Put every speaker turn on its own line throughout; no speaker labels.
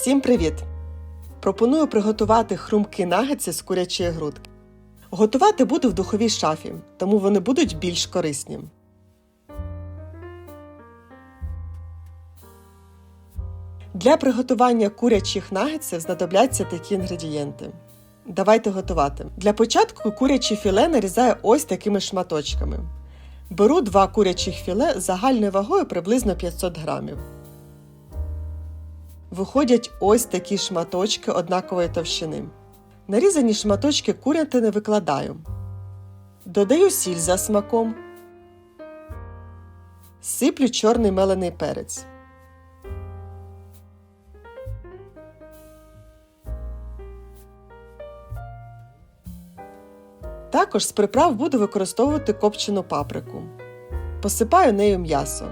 Всім привіт! Пропоную приготувати хрумкі нагетси з курячої грудки. Готувати буду в духовій шафі, тому вони будуть більш корисні. Для приготування курячих нагетсів знадобляться такі інгредієнти. Давайте готувати. Для початку куряче філе нарізаю ось такими шматочками. Беру два курячих філе загальною вагою приблизно 500 грамів. Виходять ось такі шматочки однакової товщини. Нарізані шматочки курятини викладаю. Додаю сіль за смаком. Сиплю чорний мелений перець. Також з приправ буду використовувати копчену паприку. Посипаю нею м'ясо.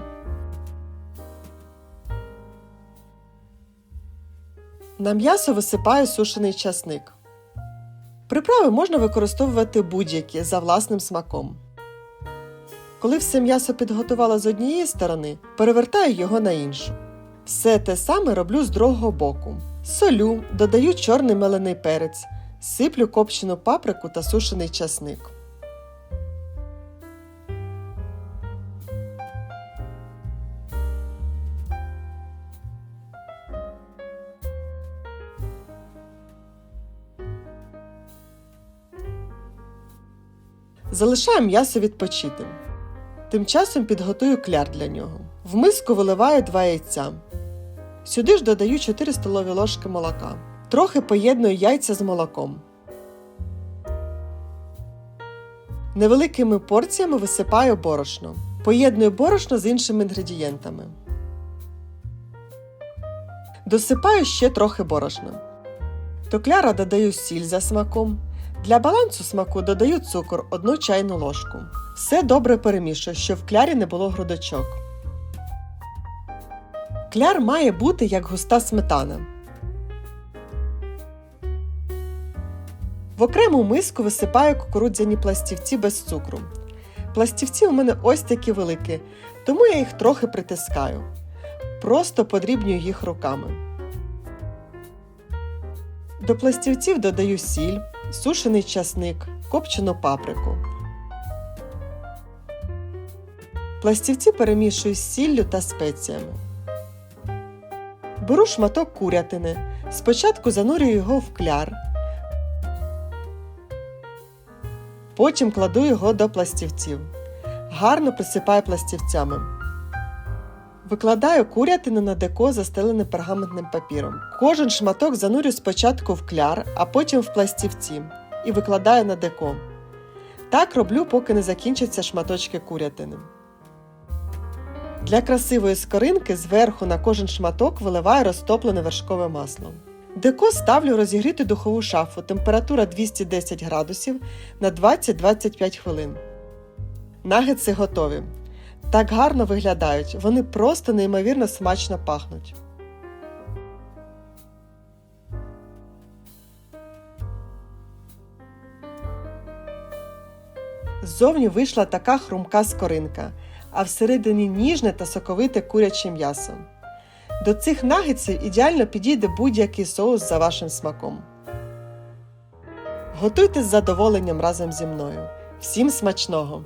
На м'ясо висипаю сушений часник. Приправи можна використовувати будь-які за власним смаком. Коли все м'ясо підготувала з однієї сторони, перевертаю його на іншу. Все те саме роблю з другого боку. Солю, додаю чорний мелений перець, сиплю копчену паприку та сушений часник. Залишаю м'ясо відпочити. Тим часом підготую кляр для нього. В миску виливаю 2 яйця. Сюди ж додаю 4 столові ложки молока. Трохи поєдную яйця з молоком. Невеликими порціями висипаю борошно. Поєдную борошно з іншими інгредієнтами. Досипаю ще трохи борошна. До кляра додаю сіль за смаком. Для балансу смаку додаю цукор 1 чайну ложку. Все добре перемішую, щоб в клярі не було грудочок. Кляр має бути як густа сметана. В окрему миску висипаю кукурудзяні пластівці без цукру. Пластівці у мене ось такі великі, тому я їх трохи притискаю. Просто подрібнюю їх руками. До пластівців додаю сіль, сушений часник, копчену паприку. Пластівці перемішую з сіллю та спеціями. Беру шматок курятини. Спочатку занурюю його в кляр. Потім кладу його до пластівців. Гарно присипаю пластівцями. Викладаю курятину на деко, застелене пергаментним папіром. Кожен шматок занурю спочатку в кляр, а потім в пластівці і викладаю на деко. Так роблю, поки не закінчаться шматочки курятини. Для красивої скоринки зверху на кожен шматок виливаю розтоплене вершкове масло. Деко ставлю розігріти духову шафу температура 210 градусів на 20-25 хвилин. Нагетси готові. Так гарно виглядають, вони просто неймовірно смачно пахнуть. Ззовні вийшла така хрумка скоринка, а всередині ніжне та соковите куряче м'ясо. До цих нагетсів ідеально підійде будь-який соус за вашим смаком. Готуйте з задоволенням разом зі мною. Всім смачного!